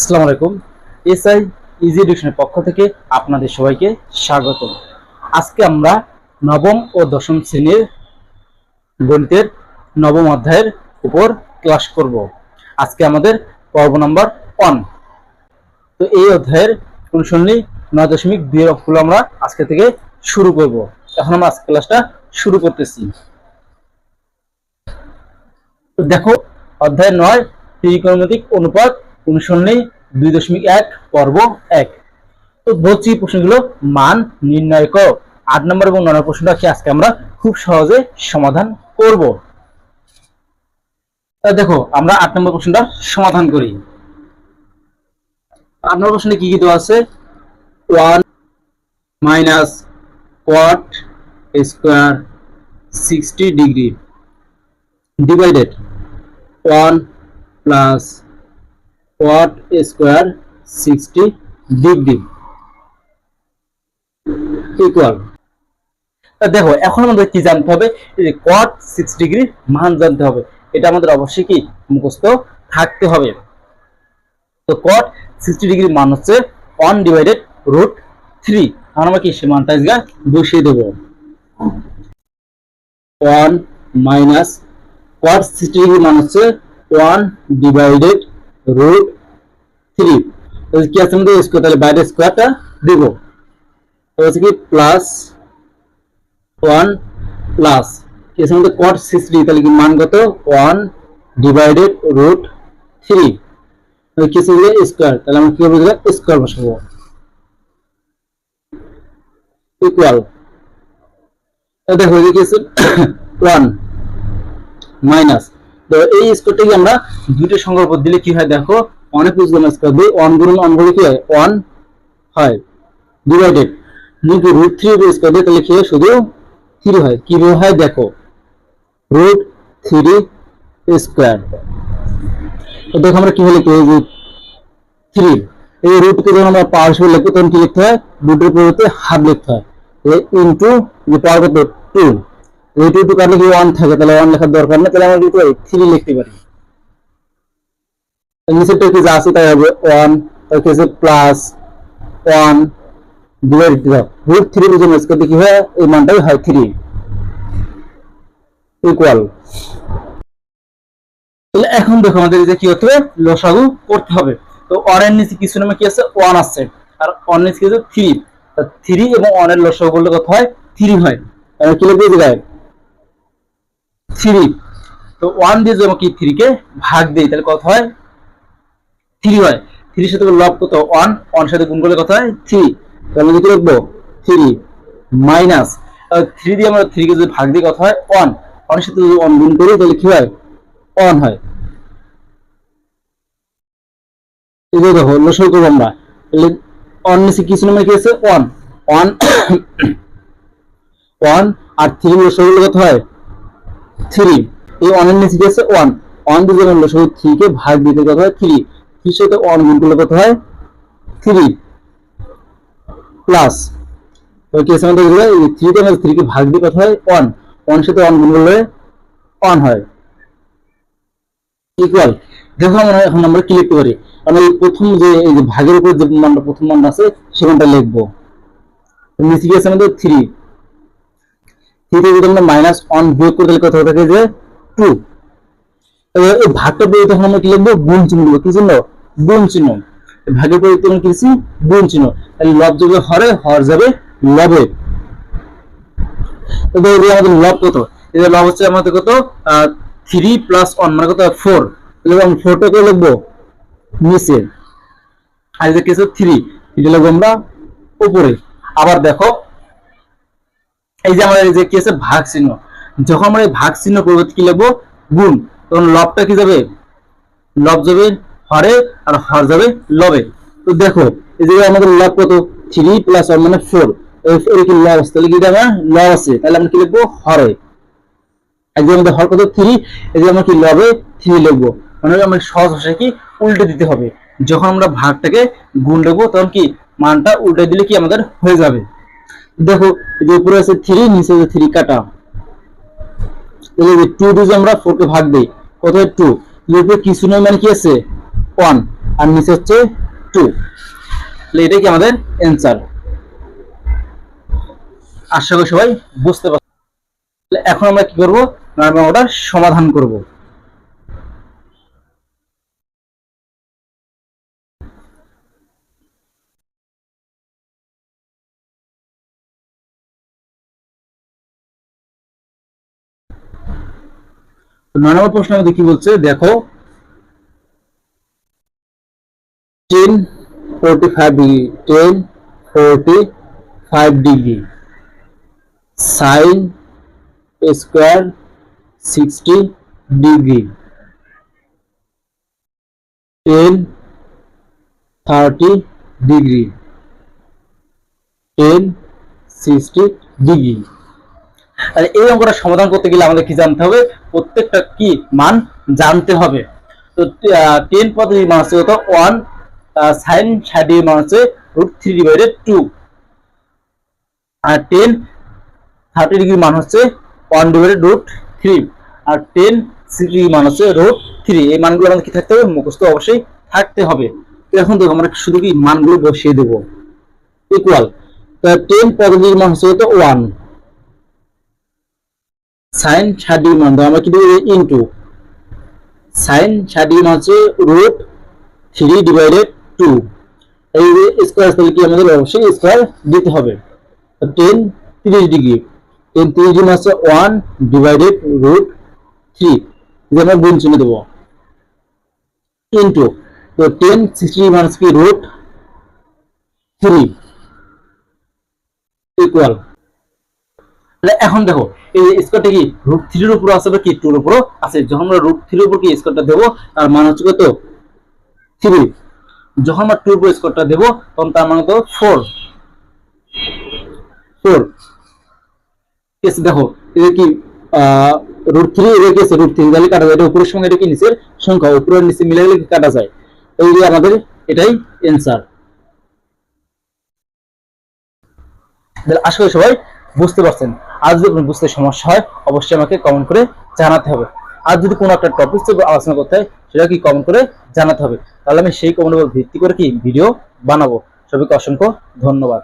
আসসালামু আলাইকুম। SI easy এডুকেশনের পক্ষ থেকে আপনাদের সবাইকে স্বাগত আজকে আমরা নবম ও দশম শ্রেণির গণিতের নবম অধ্যায়ের উপর ক্লাস করব। আজকে আমাদের পর্ব নম্বর ওয়ান তো এই অধ্যায়ের অনুসরণী নয় দশমিক দুই অঙ্কগুলো আমরা আজকে থেকে শুরু করব। এখন আমরা আজকে ক্লাসটা শুরু করতেছি। দেখো, অধ্যায় নয়, ত্রিকোণমিতিক অনুপাত অনুসরণী দুই দশমিক এক, পর্ব এক। তো বলছি প্রশ্নগুলো মান নির্ণয় করো। আট নম্বর এবং নয় প্রশ্নটা কি আজকে আমরা খুব সহজে সমাধান করব। দেখো, আমরা আট নম্বর প্রশ্নটা সমাধান করি। আট নম্বর প্রশ্নে কি কি দেওয়া আছে? One minus cot square sixty degree. divided 1 plus square 60 degree equal তা দেখো, এখন আমাদের কি জানতে হবে? এই যে cot 6 ডিগ্রি মান জানতে হবে। এটা আমাদের অবশ্যই কি? মুখস্থ থাকতে হবে। তো cot 60 ডিগ্রি মান হচ্ছে ওয়ান ডিভাইডেড রুট থ্রি এখন আমরা কি সে মানটা বসিয়ে দেবো? ওয়ান মাইনাস cot 60 ডিগ্রি মান হচ্ছে ওয়ান ডিভাইডেড রুট 3 তাহলে কি আছে আমাদের স্কোয়ার তাহলে বাইরে স্কোয়ারটা দেব। হচ্ছে কি প্লাস 1 প্লাস কি আছে আমাদের cot 60 ডিগ্রি তাহলে কি মান কত? 1 ডিভাইডেড রুট 3 তাহলে কি আছে স্কোয়ার তাহলে আমরা কি হবে স্কোয়ার বসাবো। ইকুয়াল দেখো, এদিকে আছে 1 মাইনাস তো এই স্কোরটাকে আমরা দুটো সংখ্যার উপর দিলে কি হয় দেখো অনেক বুঝলাম স্কোয়ার দিই ওয়ান গুণন ওয়ান গুণে কি হয়? ওয়ান হয়। ডিভাইডেড যদি রুট থ্রি উপর স্কোয়ার দিই, তাহলে কি হয়? শুধু থ্রি হয়। কীভাবে হয়? দেখো রুট থ্রি স্কোয়ার তো দেখো আমরা কীভাবে লিখতে যে থ্রি এই রুটকে যখন আমরা পাওয়ার হিসেবে লিখব, তখন কি লিখতে হয়? রুটের পরিবর্তে হাফ লিখতে হয়। ইন্টু যে পাওয়ার কত? টু এই টু কাটলে কি ওয়ান থাকে তাহলে ওয়ান লেখার দরকার নেই তাহলে আমরা থ্রি লিখতে পারি যা আছে তাই হবে ওয়ান কি প্লাস ওয়ান রুট থ্রি বুঝে মেস করতে কি হয় এই মানটাই হয় থ্রি ইকুয়াল তাহলে এখন দেখো আমাদের যে কি করতে হবে? লসাগু করতে হবে। তো এর নিচে কিছু নামে কি আছে? ওয়ান আছে। আর ওয়ান নিচে কি আছে? থ্রি থ্রি এবং এর লসাগু করলে কত হয়? থ্রি হয়। কি লিখবে জায়গায়? থ্রি তো ওয়ান দিয়ে যদি আমাকে থ্রি কে ভাগ দিই, তাহলে কত হয়? থ্রি হয়। থ্রির সাথে লব কত ওয়ান ওয়ান সাথে গুণ করলে কত হয়? থ্রি তাহলে কি লিখব? থ্রি মাইনাস থ্রি দিয়ে আমরা থ্রি কে যদি ভাগ দিই, কত হয়? ওয়ান ওয়ানের সাথে যদি ওয়ান গুণ করি, তাহলে কি হয়? ওয়ান হয়। যে দেখো লসই করব আমরা। ওয়ান নিচে কিছু কি আছে? ওয়ান ওয়ান ওয়ান আর থ্রি লসই করলে কত হয়? থ্রি এই ওয়ানের নিচে কি আছে ওয়ান ওয়ান দিয়ে যখন লসই থ্রি কে ভাগ দিতে কত হয়? থ্রি থ্রির সাথে ওয়ান গুণ করলে কত হয়? থ্রি প্লাস কি আছে আমাদের থ্রি তে আমরা থ্রি কে ভাগ দিয়ে কত হয়? ওয়ান ওয়ানের সাথে ওয়ান গুণ করলে ওয়ান হয়। ইকুয়াল দেখো আমরা এখন আমরা কি লিখতে পারি? আমরা এই প্রথম যে, এই যে ভাগের উপর যে মানটা, প্রথম মানটা আছে, সে মানটা লিখব। নিচে কি আছে আমাদের থ্রি থ্রি যদি আমরা মাইনাস ওয়ান বিয়োগ করে তাহলে কত থাকে যে টু এই ভাগটা দিয়ে তখন আমরা কি লিখব? গুণ চিহ্ন কি চিহ্ন? গুণ চিহ্ন। ভাগের পরিবর্তে কি লিখছি? গুণ চিহ্ন। তাহলে লব যাবে হরে, হর যাবে লবে। এবার আমাদের লব কত? এই লব হচ্ছে আমাদের কত? থ্রি প্লাস ওয়ান মানে কত? ফোর তাহলে আমি ফোরটাকে লিখব নিচে। আর যে কিছু থ্রি এটা লিখব আমরা উপরে। আবার দেখো এই যে আমাদের যে কি আছে? ভাগ চিহ্ন যখন আমরা এই ভাগ চিহ্ন পরিবর্তে কি লিখব? গুণ। তখন লবটা কি যাবে? লব যাবে হরে আর হর যাবে লবে। তো দেখো, এই যে আমাদের লব কত? থ্রি প্লাস ওয়ান মানে ফোর কি লব আছে? তাহলে কি আমার লব আছে। তাহলে আমরা কি লিখব? হরে। এই যে আমাদের হর কত? থ্রি এই যে আমরা কি লবে? থ্রি লিখব। মানে আমরা সহজ ভাষায় কি? উল্টে দিতে হবে। যখন আমরা ভাগটাকে গুণ লিখব, তখন কি? মানটা উল্টে দিলে কি আমাদের হয়ে যাবে? দেখো, এই যে উপরে আছে থ্রি নিচে আছে থ্রি কাটা। তাহলে টু দিয়ে আমরা ফোর কে ভাগ দিই, কত টু এর উপরে কিছু নয় মানে কি আছে? ওয়ান আর নিচে হচ্ছে টু তাহলে এটাই কি আমাদের অ্যান্সার আশা করি সবাই বুঝতে পারছি। এখন আমরা কি করব? আমরা ওটা সমাধান করব। নয় নম্বর প্রশ্ন আমাদের কি বলছে? দেখো tan forty five degree tan forty five degree sine square sixty degree tan thirty degree tan sixty degree আর এই অঙ্কটা সমাধান করতে গেলে আমাদের কি জানতে হবে? প্রত্যেকটা কি মান জানতে হবে। তো টেন পদ্ধতির মান হচ্ছে কত? ওয়ান সাইন ষাট মান হচ্ছে রুট থ্রি ডিভাইডেড টু আর টেন থার্টি ডিগ্রি মান হচ্ছে ওয়ান ডিভাইডেড রুট থ্রি আর টেন সিক্সটি ডিগ্রি মান হচ্ছে রুট থ্রি এই মানগুলো আমাদের কি থাকতে হবে? মুখস্থ অবশ্যই থাকতে হবে। এখন দেখো আমরা শুধু কি মানগুলো বসিয়ে দেবো। ইকুয়াল টেন পদ্ধতির মান হচ্ছে ওয়ান সাইন ষাট ডিগ্রি মান দাও আমরা কি দেবো ইন্টু সাইন ষাট ডিগ্রি মান হচ্ছে রুট থ্রি ডিভাইডেড টু এই স্কোয়ার তাহলে কি আমাদের অবশ্যই স্কোয়ার দিতে হবে। টেন তিরিশ ডিগ্রি। টেন তিরিশ ডিগ্রি হচ্ছে ওয়ান ডিভাইডেড রুট থ্রি যদি আমরা গুণ চিহ্ন দেবো। ইন্টু তো টেন সিক্সটি মাইনাস কি রুট থ্রি ইকুয়াল এখন দেখো, এই স্কোয়ারটা কি রুট থ্রির উপর আছে বা কি টুর উপরও আছে? যখন আমরা রুট থ্রির উপর কি স্কোয়ারটা দেবো, তার মান হচ্ছে কত? থ্রি যখন আমরা টুর উপর স্কোয়ারটা দেবো, তখন তার মান কত? ফোর ফোর দেখো এটা কি রুট থ্রি এটা কি রুট থ্রি তাহলে কাটা যায় উপরের সঙ্গে এটা কি নিচের সংখ্যা, উপরের নিচে মিলে গেলে কাটা যায়? এই যে আমাদের এটাই অ্যান্সার তাহলে আশা করি সবাই বুঝতে পারছেন। আর যদি আপনার বুঝতে সমস্যা হয়, অবশ্যই আমাকে কমেন্ট করে জানাতে হবে। আর যদি কোনো একটা টপিক আলোচনা করতে হয় সেটা কি কমেন্ট করে জানাতে হবে। তাহলে আমি সেই কমেন্টের উপর ভিত্তি করে কি ভিডিও বানাবো? সবাইকে অসংখ্য ধন্যবাদ।